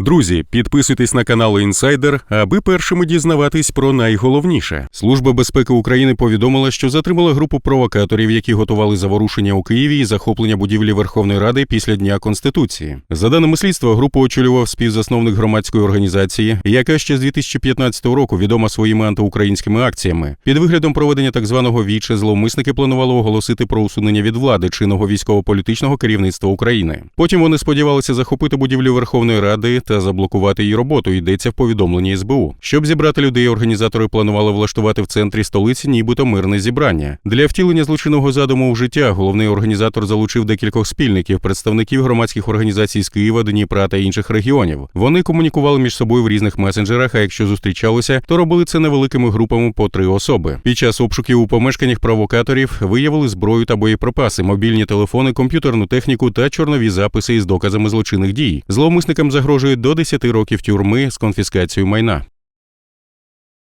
Друзі, підписуйтесь на канал Інсайдер, аби першими дізнаватись про найголовніше. Служба безпеки України повідомила, що затримала групу провокаторів, які готували заворушення у Києві і захоплення будівлі Верховної Ради після Дня Конституції. За даними слідства, групу очолював співзасновник громадської організації, яка ще з 2015 року відома своїми антиукраїнськими акціями. Під виглядом проведення так званого віче зловмисники планували оголосити про усунення від влади чинного військово-політичного керівництва України. Потім вони сподівалися захопити будівлю Верховної Ради та заблокувати її роботу. Йдеться в повідомленні СБУ. Щоб зібрати людей, організатори планували влаштувати в центрі столиці, нібито мирне зібрання. Для втілення злочинного задуму в життя головний організатор залучив декількох спільників, представників громадських організацій з Києва, Дніпра та інших регіонів. Вони комунікували між собою в різних месенджерах. А якщо зустрічалися, то робили це невеликими групами по три особи. Під час обшуків у помешканнях провокаторів виявили зброю та боєприпаси, мобільні телефони, комп'ютерну техніку та чорнові записи із доказами злочинних дій. Зловмисникам загрожує до 10 років тюрми з конфіскацією майна.